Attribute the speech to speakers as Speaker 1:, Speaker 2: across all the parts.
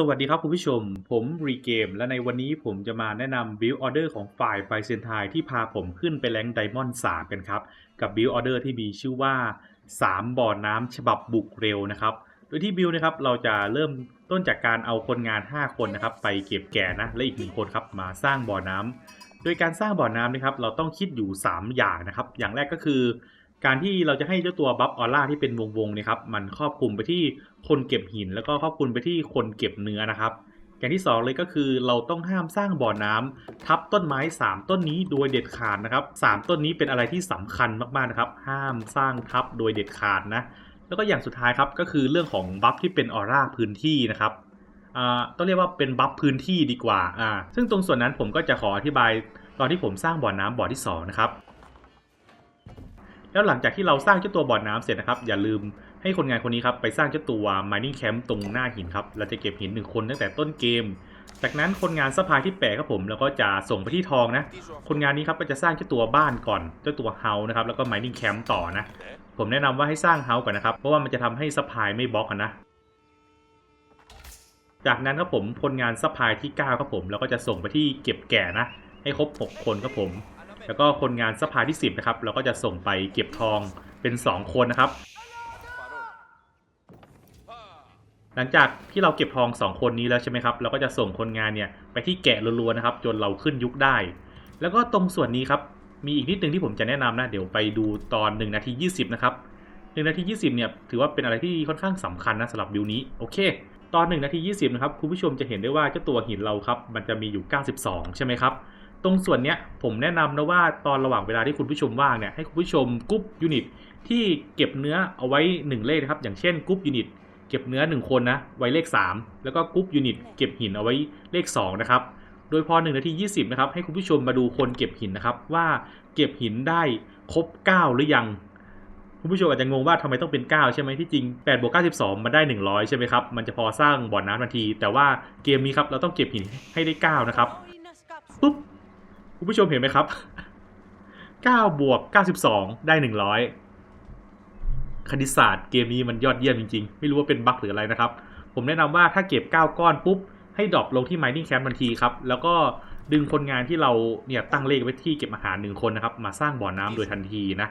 Speaker 1: สวัสดีครับคุณผู้ชม ผมรีเกม และในวันนี้ผมจะมาแนะนำ Build Order ของฝ่ายไฟเซนไทที่พาผมขึ้นไปแรงไดมอนด์3กันครับ กับ Build Order ที่มีชื่อว่า 3 บ่อน้ำฉบับบุกเร็วนะครับ โดยที่บิลนะครับเราจะเริ่มต้นจากการเอาคนงาน 5 คนนะครับ ไปเก็บแก่นะ และอีกหนึ่งคนครับมาสร้างบ่อน้ำโดยการสร้างบ่อน้ำนะครับเราต้องคิดอยู่ 3 อย่างนะครับ อย่างแรกก็คือ การที่เราจะให้เจ้าตัวบัฟออร่าที่เป็นวงๆเนะครับ มันครอบคลุมไปที่คนเก็บหิน แล้วก็ครอบคลุมไปที่คนเก็บเนื้อนะครับ อย่างที่สองเลยก็คือเราต้องห้ามสร้างบ่อน้ำทับต้นไม้ 3 ต้นนี้โดยเด็ดขาดนะครับสามต้นนี้เป็นอะไรที่สำคัญมากๆนะครับ ห้ามสร้างทับโดยเด็ดขาดนะ แล้วก็อย่างสุดท้ายครับก็คือเรื่องของบัฟที่เป็นออร่าพื้นที่นะครับอ่าต้องเรียกว่าเป็นบัฟพื้นที่ดีกว่าอ่า ซึ่งตรงส่วนนั้นผมก็จะขออธิบายตอนที่ผมสร้างบ่อน้ำบ่อที่สองนะครับ แล้วหลังจากที่เราสร้างเจ้าตัวบ่อน้ำเสร็จนะครับ อย่าลืมให้คนงานคนนี้ครับไปสร้างเจ้าตัว mining camp ตรงหน้าหินครับ เราจะเก็บหินหนึ่งคนตั้งแต่ต้นเกม จากนั้นคนงานสะพายที่แปะครับผมแล้วก็จะส่งไปที่ทองนะ คนงานนี้ครับก็จะสร้างเจ้าตัวบ้านก่อน เจ้าตัวเฮาส์นะครับ แล้วก็ mining camp ต่อนะ ผมแนะนำว่าให้สร้างเฮาส์ก่อนนะครับ เพราะว่ามันจะทำให้สะพายไม่บล็อกนะ จากนั้นครับผมคนงานสะพายที่9ครับผม แล้วก็จะส่งไปที่เก็บแก่นะ ให้ครบ 6 คนครับผม แล้วก็คนงานสะพาที่ 10 นะครับ เราก็จะส่งไปเก็บทองเป็น 2 คนนะครับ หลังจากที่เราเก็บทอง 2 คนนี้แล้วใช่ไหมครับ เราก็จะส่งคนงานเนี่ยไปที่แกะรัวๆนะครับ จนเราขึ้นยุคได้ แล้วก็ตรงส่วนนี้ครับ มีอีกนิดนึงที่ผมจะแนะนำนะ เดี๋ยวไปดูตอน 1 นาที 20 นะครับ1นาที 20 เนี่ย ถือว่าเป็นอะไรที่ค่อนข้างสำคัญนะสำหรับบิวนี้ โอเค ตอน 1 นาที 20 นะครับ คุณผู้ชมจะเห็นได้ว่าเจ้าตัวหินเราครับ มันจะมีอยู่ 92 ใช่ไหมครับ ตรงส่วนเนี้ยผมแนะนำนะว่าตอนระหว่างเวลาที่คุณผู้ชมว่างเนี่ยให้คุณผู้ชมกรุ๊ปยูนิตที่เก็บเนื้อเอาไว้ 1 เลขนะครับ อย่างเช่นกรุ๊ปยูนิตเก็บเนื้อ 1 คนนะไว้เลข 3 แล้วก็กรุ๊ปยูนิตเก็บหินเอาไว้เลข 2 นะครับ โดยพอ1นาที20 นะครับ ให้คุณผู้ชมมาดูคนเก็บหินนะครับ ว่าเก็บหินได้ครบ 9 หรือยัง คุณผู้ชมอาจจะงงว่าทำไมต้องเป็น 9 ใช่ไหมที่จริง8บวก92 มันได้ 100 ใช่ไหมครับ มันจะพอสร้างบ่อน้ำทันที แต่ว่าเกมนี้ครับเราต้องเก็บหินให้ได้ 9 นะครับปุ๊บ คุณผู้ชมเห็นไหมครับ 9 บวก 92 ได้ 100 คณิตศาสตร์เกมนี้มันยอดเยี่ยมจริงๆ ไม่รู้ว่าเป็นบั๊กหรืออะไรนะครับ ผมแนะนำว่าถ้าเก็บ 9 ก้อนปุ๊บ ให้ดรอปลงที่ mining camp ทันทีครับ แล้วก็ดึงคนงานที่เราเนี่ยตั้งเลขไว้ที่เก็บอาหารหนึ่งคนนะครับ มาสร้างบ่อน้ำโดยทันทีนะ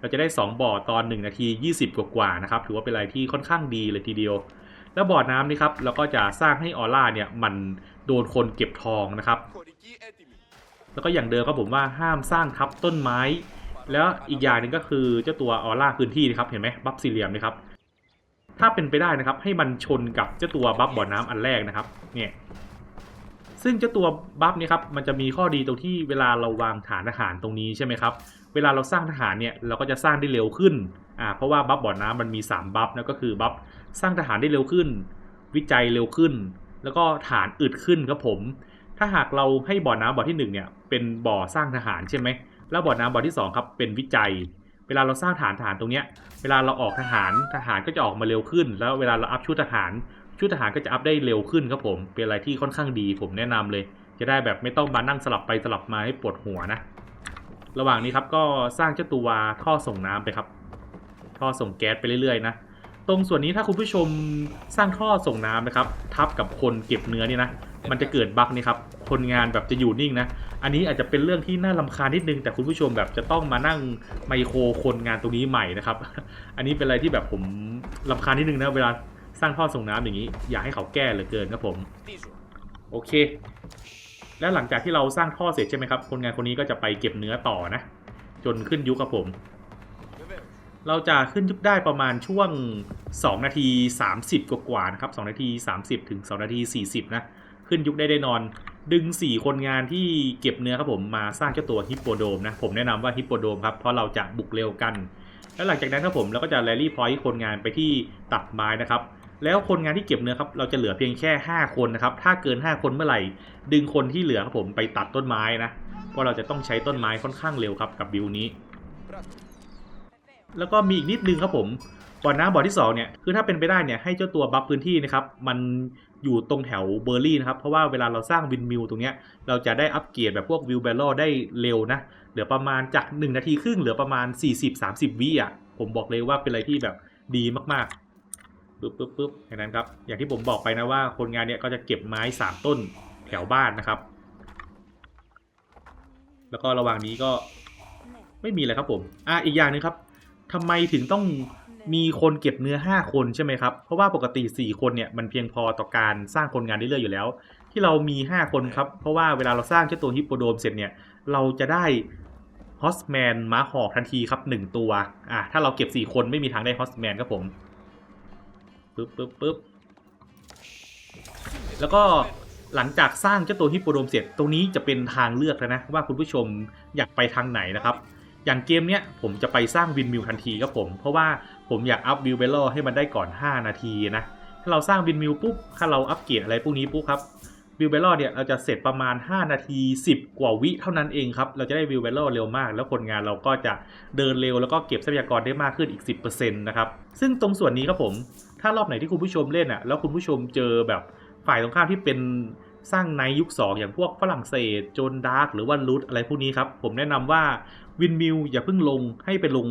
Speaker 1: เราจะได้ 2 บ่อตอน 1 นาที 20 กว่าๆนะครับ ถือว่าเป็นอะไรที่ค่อนข้างดีเลยทีเดียว แล้วบ่อน้ำนี่ครับ เราก็จะสร้างให้ออร่าเนี่ยมันโดนคนเก็บทองนะครับ แล้วก็อย่างเดิมครับผมว่าห้ามสร้างทับต้นไม้ แล้วอีกอย่างหนึ่งก็คือเจ้าตัวออร่าพื้นที่นะครับเห็นไหมบัฟสี่เหลี่ยมนะครับ ถ้าเป็นไปได้นะครับ ให้มันชนกับเจ้าตัวบัฟบ่อน้ำอันแรกนะครับ เนี่ยซึ่งเจ้าตัวบัฟนี้ครับมันจะมีข้อดีตรงที่เวลาเราวางฐานทหารตรงนี้ใช่ไหมครับ เวลาเราสร้างทหารเนี่ยเราก็จะสร้างได้เร็วขึ้นอ่าเพราะว่าบัฟบ่อน้ำมันมี 3 บัฟนะก็คือบัฟสร้างทหารได้เร็วขึ้น วิจัยเร็วขึ้น แล้วก็ฐานอึดขึ้นครับผม ถ้าหากเราให้บ่อน้ำบ่อที่1เนี่ยเป็นบ่อสร้างทหารใช่ไหมแล้วบ่อน้ำบ่อที่2ครับเป็นวิจัย เวลาเราสร้างฐานทหารตรงเนี้ยเวลาเราออกทหารทหารก็จะออกมาเร็วขึ้น แล้วเวลาเราอัพชุดทหาร ชุดทหารก็จะอัพได้เร็วขึ้นครับผมเป็นอะไรที่ค่อนข้างดีผมแนะนำเลย จะได้แบบไม่ต้องมานั่งสลับไปสลับมาให้ปวดหัวนะ ระหว่างนี้ครับก็สร้างเจ้าตัวท่อส่งน้ำไปครับ ท่อส่งแก๊สไปเรื่อยๆนะตรงส่วนนี้ถ้าคุณผู้ชมสร้างท่อส่งน้ำนะครับ ทับกับคนเก็บเนื้อนี่นะ มันจะเกิดบั๊กนี่ครับคนงานแบบจะอยู่นิ่งนะ อันนี้อาจจะเป็นเรื่องที่น่าลำคาญนิดนึง แต่คุณผู้ชมแบบจะต้องมานั่งไมโครคนงานตรงนี้ใหม่นะครับ อันนี้เป็นอะไรที่แบบผมลำคาญนิดนึงนะเวลาสร้างท่อส่งน้ำอย่างนี้ อยากให้เขาแก้เหลือเกินครับผม โอเค แล้วหลังจากที่เราสร้างท่อเสร็จใช่ไหมครับคนงานคนนี้ก็จะไปเก็บเนื้อต่อนะ จนขึ้นยุคครับผม เราจะขึ้นยุคได้ประมาณช่วง 2 นาที 30 กว่าๆนะครับ2นาที 30 ถึง 2 นาที 40 นะ ขึ้นยุคได้ได้นอน ดึง 4 คนงานที่เก็บเนื้อครับผมมาสร้างเจ้าตัวฮิปโปโดมนะผมแนะนำว่าฮิปโปโดมครับเพราะเราจะบุกเร็วกัน แล้วหลังจากนั้นครับผมเราก็จะแรลลี่พอยต์คนงานไปที่ตัดไม้นะครับแล้วคนงานที่เก็บเนื้อครับเราจะเหลือเพียงแค่ 5 คนนะครับถ้าเกิน 5 คนเมื่อไหร่ ดึงคนที่เหลือครับผมไปตัดต้นไม้นะเพราะเราจะต้องใช้ต้นไม้ค่อนข้างเร็วครับกับบิลนี้ แล้วก็มีอีกนิดนึงครับผม บ่อน้ำบ่อที่2เนี่ยคือถ้าเป็นไปได้เนี่ยให้เจ้าตัวบัฟพื้นที่นะครับมันอยู่ตรงแถวเบอร์รี่นะครับเพราะว่าเวลาเราสร้างวินมิลตรงเนี้ยเราจะได้อัปเกรดแบบพวกวิวเบลโลได้เร็วนะเหลือประมาณจาก 1 นาทีครึ่งเหลือประมาณ 40-30 วิอะผมบอกเลยว่าเป็นอะไรที่แบบดีมากๆปึ๊บปึ๊บปึ๊บอย่างนั้นครับอย่างที่ผมบอกไปนะว่าคนงานเนี่ยก็จะเก็บไม้สามต้นแถวบ้านนะครับ แล้วก็ระหว่างนี้ก็ไม่มีอะไรครับผมอะอีกอย่างหนึงครับทำไมถึงต้อง มีคนเก็บเนื้อ 5 คนใช่ไหมครับ เพราะว่าปกติ 4 คนเนี่ยมันเพียงพอต่อการสร้างคนงานได้เรื่อยอยู่แล้ว ที่เรามี 5 คนครับ เพราะว่าเวลาเราสร้างเจ้าตัวฮิปโปโดมเสร็จเนี่ยเราจะได้ฮอสแมนม้าหอกทันทีครับ 1 ตัวอะถ้าเราเก็บ 4 คนไม่มีทางได้ฮอสแมนครับผมปึ๊บปึ๊บปึ๊บแล้วก็หลังจากสร้างเจ้าตัวฮิปโปโดมเสร็จตรงนี้จะเป็นทางเลือกแล้วนะว่าคุณผู้ชมอยากไปทางไหนนะครับ อย่างเกมเนี้ยผมจะไปสร้างวินมิวทันทีครับผม เพราะว่าผมอยากอัพวิวเบลโลให้มันได้ก่อน 5 นาทีนะ ถ้าเราสร้างวินมิวปุ๊บ ถ้าเราอัปเกรดอะไรพวกนี้ปุ๊บครับวิวเบลโลเนี่ยเราจะเสร็จประมาณ 5 นาที 10 กว่าวิเท่านั้นเองครับ เราจะได้วิวเบลโลเร็วมาก แล้วคนงานเราก็จะเดินเร็วแล้วก็เก็บทรัพยากรได้มากขึ้นอีก 10%นะครับ ซึ่งตรงส่วนนี้ครับผม ถ้ารอบไหนที่คุณผู้ชมเล่นอะ แล้วคุณผู้ชมเจอแบบฝ่ายตรงข้ามที่เป็น สร้างในยุค 2 อย่างพวกฝรั่งเศสโจนดาร์กหรือว่าลูดอะไรพวกนี้ครับ ผมแนะนำว่าวินมิวอย่าเพิ่งลงให้ไปลง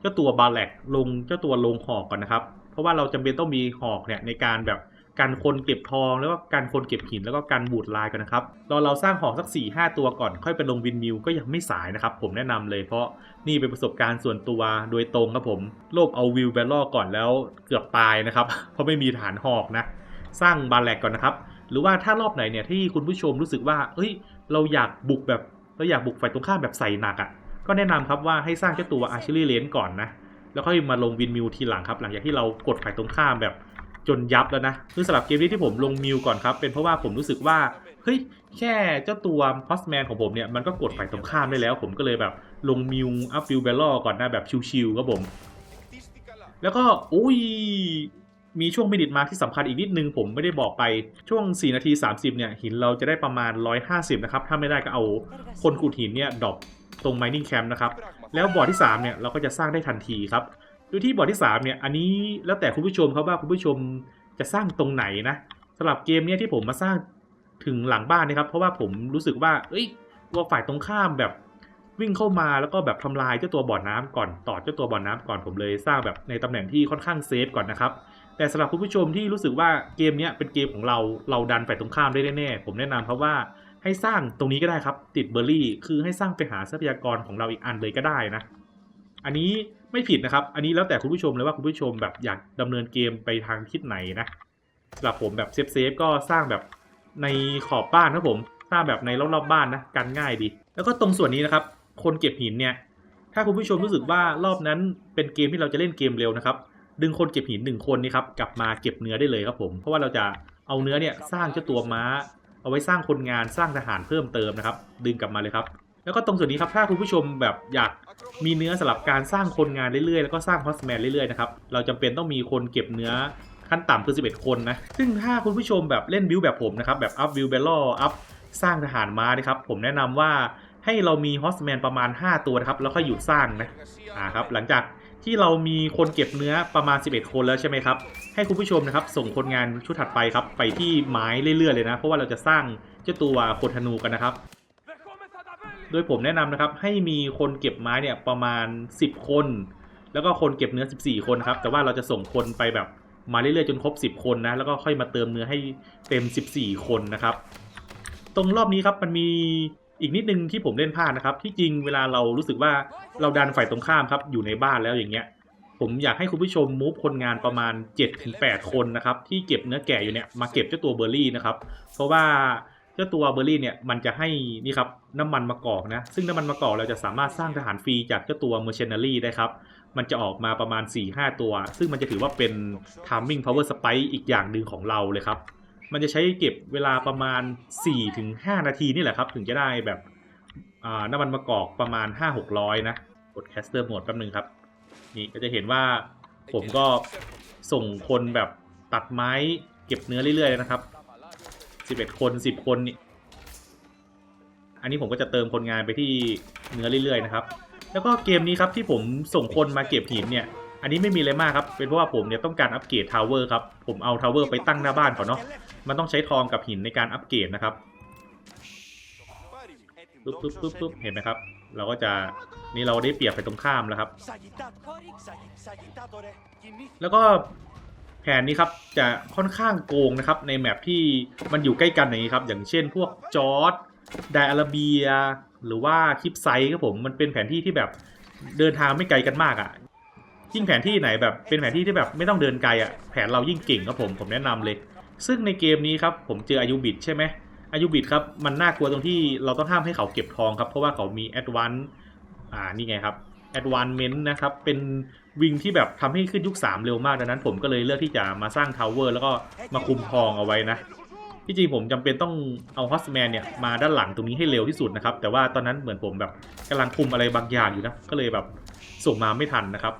Speaker 1: เจ้าตัวบาแลกลงเจ้าตัวลงหอกก่อนนะครับ เพราะว่าเราจำเป็นต้องมีหอกเนี่ยในการแบบการคนเก็บทองแล้วก็การคนเก็บหินแล้วก็การบูดลายกันนะครับรอเราสร้างหอกสัก4ี่ห้าตัวก่อนค่อยไปลงวินมิวก็ยังไม่สายนะครับ ผมแนะนำเลยเพราะนี่เป็นประสบการณ์ส่วนตัวโดยตรงครับผมโลบเอาวิวแบลล่อก่อนแล้วเกือบตายนะครับ เพราะไม่มีฐานหอกนะ สร้างบาแลกก่อนนะครับ หรือว่าถ้ารอบไหนเนี่ยที่คุณผู้ชมรู้สึกว่าเอ้ย เราอยากบุกแบบเราอยากบุกฝ่ายตรงข้ามแบบใส่หนักอะ่ะ ก็แนะนำครับว่าให้สร้างเจ้าตัวอาร์ชอรี่เลนก่อนนะ แล้วค่อยมาลงวินมิวทีหลังครับ หลังจากที่เรากดฝ่ายตรงข้ามแบบจนยับแล้วนะคือสำหรับเกมนี้ที่ผมลงมิวก่อนครับ เป็นเพราะว่าผมรู้สึกว่า เฮ้ย แค่เจ้าตัวพอสแมนของผมเนี่ย มันก็กดฝ่ายตรงข้ามได้แล้ว ผมก็เลยแบบลงมิวอัพฟิลเบลล่อก่อนนะแบบชิวๆครับผม แล้วก็อุ้ย มีช่วงมินิทมาที่สำคัญอีกนิดนึงผมไม่ได้บอกไปช่วง 4 นาที 30 เนี่ย หินเราจะได้ประมาณ 150 นะครับ ถ้าไม่ได้ก็เอาคนขุดหินเนี่ยดรอปตรง mining camp นะครับ แล้วบ่อที่ 3 เนี่ย เราก็จะสร้างได้ทันทีครับโดยที่บ่อที่ 3 เนี่ย อันนี้แล้วแต่คุณผู้ชมครับว่าคุณผู้ชมจะสร้างตรงไหนนะสำหรับเกมเนี้ยที่ผมมาสร้างถึงหลังบ้านนะครับ เพราะว่าผมรู้สึกว่า เอ้ยว่าฝ่ายตรงข้ามแบบวิ่งเข้ามาแล้วก็แบบทำลายเจ้าตัวบ่อน้ำก่อนต่อเจ้าตัวบ่อน้ำก่อนผมเลยสร้างแบบในตำแหน่งที่ค่อนข้างเซฟก่อนนะครับ แต่สำหรับคุณผู้ชมที่รู้สึกว่าเกมนี้เป็นเกมของเราเราดันฝ่ายตรงข้ามได้แน่ๆผมแนะนำครับว่าให้สร้างตรงนี้ก็ได้ครับ ติดเบอร์รี่ คือให้สร้างไปหาทรัพยากรของเราอีกอันเลยก็ได้นะ อันนี้ไม่ผิดนะครับ อันนี้แล้วแต่คุณผู้ชมเลยว่าคุณผู้ชมแบบอยากดำเนินเกมไปทางทิศไหนนะสำหรับผมแบบเซฟเซฟๆก็สร้างแบบในขอบบ้านครับผมสร้างแบบในรอบๆบ้านนะกันง่ายดี แล้วก็ตรงส่วนนี้นะครับ คนเก็บหินเนี่ย ถ้าคุณผู้ชมรู้สึกว่ารอบนั้นเป็นเกมที่เราจะเล่นเกมเร็วนะครับ ดึงคนเก็บหินหนึ่งคนนี่ครับกลับมาเก็บเนื้อได้เลยครับผมเพราะว่าเราจะเอาเนื้อเนี่ยสร้างเจ้าตัวม้า เอาไว้สร้างคนงานสร้างทหารเพิ่มเติมนะครับ ดึงกลับมาเลยครับ แล้วก็ตรงส่วนนี้ครับถ้าคุณผู้ชมแบบอยากมีเนื้อสำหรับการสร้างคนงานเรื่อยๆแล้วก็สร้างฮอสแมนเรื่อยๆนะครับเราจำเป็นต้องมีคนเก็บเนื้อขั้นต่ำคือ 11 คนนะ ซึ่งถ้าคุณผู้ชมแบบเล่นบิวแบบผมนะครับ แบบอัพวิวเบลล์ อัพสร้างทหารม้านะครับ ผมแนะนำว่าให้เรามีฮอสแมนประมาณ 5 ตัวนะครับ แล้วค่อยหยุดสร้างนะ อ่าครับ หลังจาก ที่เรามีคนเก็บเนื้อประมาณ 11 คนแล้วใช่ไหมครับ ให้คุณผู้ชมนะครับส่งคนงานชุดถัดไปครับ ไปที่ไม้เรื่อยๆเลยนะ เพราะว่าเราจะสร้างเจ้าตัวคนธนูกันนะครับ โดยผมแนะนำนะครับให้มีคนเก็บไม้เนี่ยประมาณ 10 คน แล้วก็คนเก็บเนื้อ 14 คนครับ แต่ว่าเราจะส่งคนไปแบบมาเรื่อยๆจนครบ 10 คนนะ แล้วก็ค่อยมาเติมเนื้อให้เต็ม 14 คนนะครับ ตรงรอบนี้ครับมันมี อีกนิดนึงที่ผมเล่นพลาดนะครับ ที่จริงเวลาเรารู้สึกว่าเราดันฝ่ายตรงข้ามครับ อยู่ในบ้านแล้วอย่างเงี้ย ผมอยากให้คุณผู้ชมมูฟคนงานประมาณ 7-8 คนนะครับ ที่เก็บเนื้อแก่อยู่เนี่ยมาเก็บเจ้าตัวเบอร์รี่นะครับ เพราะว่าเจ้าตัวเบอร์รี่เนี่ยมันจะให้นี่ครับน้ำมันมะกอกนะ ซึ่งน้ำมันมะกอกเราจะสามารถสร้างทหารฟรีจากเจ้าตัวเมอร์เชนารี่ได้ครับ มันจะออกมาประมาณ 4-5 ตัว ซึ่งมันจะถือว่าเป็น timing power spike อีกอย่างหนึ่งของเราเลยครับ มันจะใช้เก็บเวลาประมาณ 4-5 นาทีนี่แหละครับ ถึงจะได้แบบอ่าน้ำมันมะกอกประมาณ 5-600 นะ กดแคสเตอร์โหมดแป๊บนึงครับ นี่ก็จะเห็นว่าผมก็ส่งคนแบบตัดไม้เก็บเนื้อเรื่อยๆนะครับ 11 คน 10 คนนี่ อันนี้ผมก็จะเติมคนงานไปที่เนื้อเรื่อยๆนะครับ แล้วก็เกมนี้ครับที่ผมส่งคนมาเก็บหินเนี่ย อันนี้ไม่มีอะไรมากครับ เป็นเพราะว่าผมเนี่ยต้องการอัปเกรดทาวเวอร์ครับ ผมเอาทาวเวอร์ไปตั้งหน้าบ้านก่อนเนาะ มันต้องใช้ทองกับหินในการอัปเกรดนะครับปึ๊บปึ๊บปึ๊บปึ๊บเห็นไหมครับ เราก็จะนี่เราได้เปรียบไปตรงข้ามแล้วครับ แล้วก็แผผนนี้ครับจะค่อนข้างโกงนะครับ ในแมปที่มันอยู่ใกล้กันอย่างนี้ครับ อย่างเช่นพวกจอร์ดไดอาราเบีย หรือว่าคลิปไซครับผม มันเป็นแผนที่ที่แบบเดินทางไม่ไกลกันมากอะ่ะ ยิ่งแผนที่ไหนแบบเป็นแผนที่ที่แบบไม่ต้องเดินไกลอะ่ะแผนเรายิ่งเก่งครับผมผมแนะนำเลย ซึ่งในเกมนี้ครับผมเจออายุบิดใช่ไหมอายุบิดครับมันน่ากลัวตรงที่เราต้องห้ามให้เขาเก็บทองครับเพราะว่าเขามีแอดวานอ่านี่ไงครับแอดวานเมนต์นะครับเป็นวิงที่แบบทำให้ขึ้นยุค 3 เร็วมากดังนั้น ผมก็เลยเลือกที่จะมาสร้างทาวเวอร์แล้วก็มาคุมทองเอาไว้นะที่จริงผมจำเป็นต้องเอาฮอสแมนเนี่ยมาด้านหลังตรงนี้ให้เร็วที่สุดนะครับ แต่ว่าตอนนั้นเหมือนผมแบบกำลังคุมอะไรบางอย่างอยู่นะ ก็เลยแบบส่งมาไม่ทันนะครับ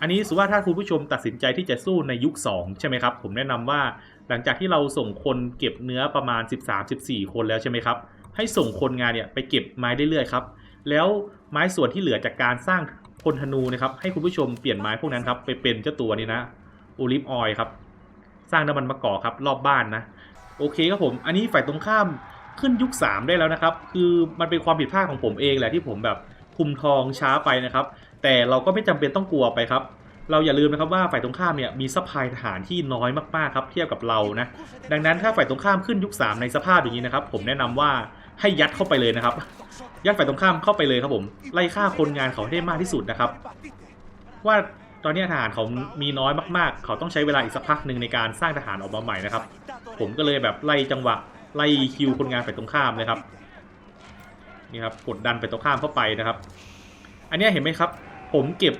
Speaker 1: อันนี้สุว่าถ้าคุณผู้ชมตัดสินใจที่จะสู้ในยุค 2 ใช่ไหมครับ ผมแนะนำว่าหลังจากที่เราส่งคนเก็บเนื้อประมาณ 13-14 คนแล้วใช่ไหมครับ ให้ส่งคนงานเนี่ยไปเก็บไม้เรื่อยๆครับ แล้วไม้ส่วนที่เหลือจากการสร้างพลธนูนะครับ ให้คุณผู้ชมเปลี่ยนไม้พวกนั้นครับไปเป็นเจ้าตัวนี้นะโอลิฟออยล์ครับ สร้างน้ำมันมะกอกครับรอบบ้านนะ โอเคครับผม อันนี้ฝ่ายตรงข้ามขึ้นยุค 3 ได้แล้วนะครับ คือมันเป็นความผิดพลาดของผมเองแหละที่ผมแบบคุมทองช้าไปนะครับ แต่เราก็ไม่จำเป็นต้องกลัวไปครับ เราอย่าลืมนะครับว่าฝ่ายตรงข้ามเนี่ยมีซัพพลายทหารที่น้อยมากๆครับเทียบกับเรานะ ดังนั้นถ้าฝ่ายตรงข้ามขึ้นยุค 3 ในสภาพอย่างนี้นะครับ ผมแนะนำว่าให้ยัดเข้าไปเลยนะครับ ยัดฝ่ายตรงข้ามเข้าไปเลยครับผมไล่ฆ่าคนงานเขาให้ได้มากที่สุดนะครับ ว่าตอนนี้ทหารเขามีน้อยมากๆ เขาต้องใช้เวลาอีกสักพักหนึ่งในการสร้างทหารออกมาใหม่นะครับ ผมก็เลยแบบไล่จังหวะไล่คิวคนงานฝ่ายตรงข้ามเลยครับนี่ครับกดดันฝ่ายตรงข้ามเข้าไปนะครับ อันนี้เห็นไหมครับ ผมเก็บ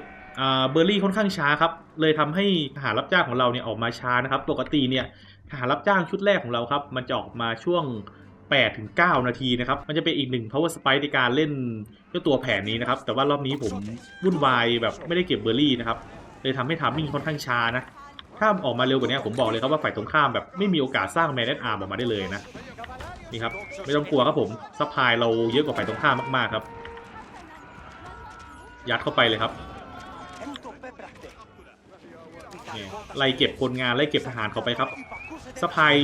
Speaker 1: เบอร์รี่ค่อนข้างช้าครับ เลยทำให้ทหารรับจ้างของเราเนี่ยออกมาช้านะครับ ปกติเนี่ยทหารรับจ้างชุดแรกของเราครับ มันจะออกมาช่วง8ถึง9นาทีนะครับ มันจะเป็นอีกหนึ่ง power spike ในการเล่นเจ้าตัวแผนนี้นะครับ แต่ว่ารอบนี้ผมวุ่นวายแบบไม่ได้เก็บเบอร์รี่นะครับ เลยทำให้ทามมิ่งค่อนข้างช้านะ ถ้าออกมาเร็วกว่านี้ผมบอกเลยครับว่าฝ่ายตรงข้ามแบบไม่มีโอกาสสร้างแมนแอนอาร์ออกมาได้เลยนะ นี่ครับ ไม่ต้องกลัวครับผมซัพพลายเราเยอะกว่าฝ่ายตรงข้ามมากๆครับ ยัดเข้าไปเลยครับไล่เก็บคนงานไล่เก็บทหารเข้าไปครับซัพาย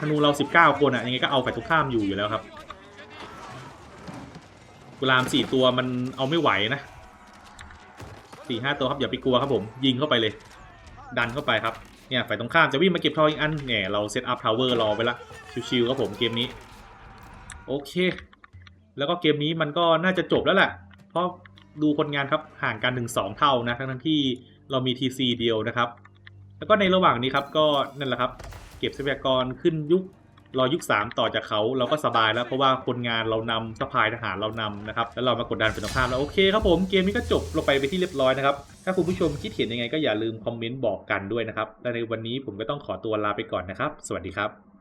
Speaker 1: ธนูเรา 19 คนอะยังไงก็เอาฝ่ายตรงข้ามอยู่อยู่แล้วครับกุลามสี่ตัวมันเอาไม่ไหวนะสี่ห้าตัวครับอย่าไปกลัวครับผมยิงเข้าไปเลย ดันเข้าไปครับเนี่ยฝ่ายตรงข้ามจะวิ่งมาเก็บทองอีกอันเนี่ยเราเซตอัพทาวเวอร์รอไปละชิวๆครับผมเกมนี้ โอเค แล้วก็เกมนี้มันก็น่าจะจบแล้วแหละเพราะ ดูคนงานครับห่างกันถึง2เท่านะทั้งทั้งที่เรามี TC เดียวนะครับ แล้วก็ในระหว่างนี้ครับก็นั่นแหละครับ เก็บทรัพยากรขึ้นยุครอยุค 3 ต่อจากเขาเราก็สบายแล้วเพราะว่าคนงานเรานำสปายทหารเรานำนะครับแล้วเรามากดดันเป็นตรงข้ามแล้วโอเคครับผมเกมนี้ก็จบลงไปไปที่เรียบร้อยนะครับถ้าคุณผู้ชมคิดเห็นยังไงก็อย่าลืมคอมเมนต์บอกกันด้วยนะครับและในวันนี้ผมก็ต้องขอตัวลาไปก่อนนะครับ สวัสดีครับ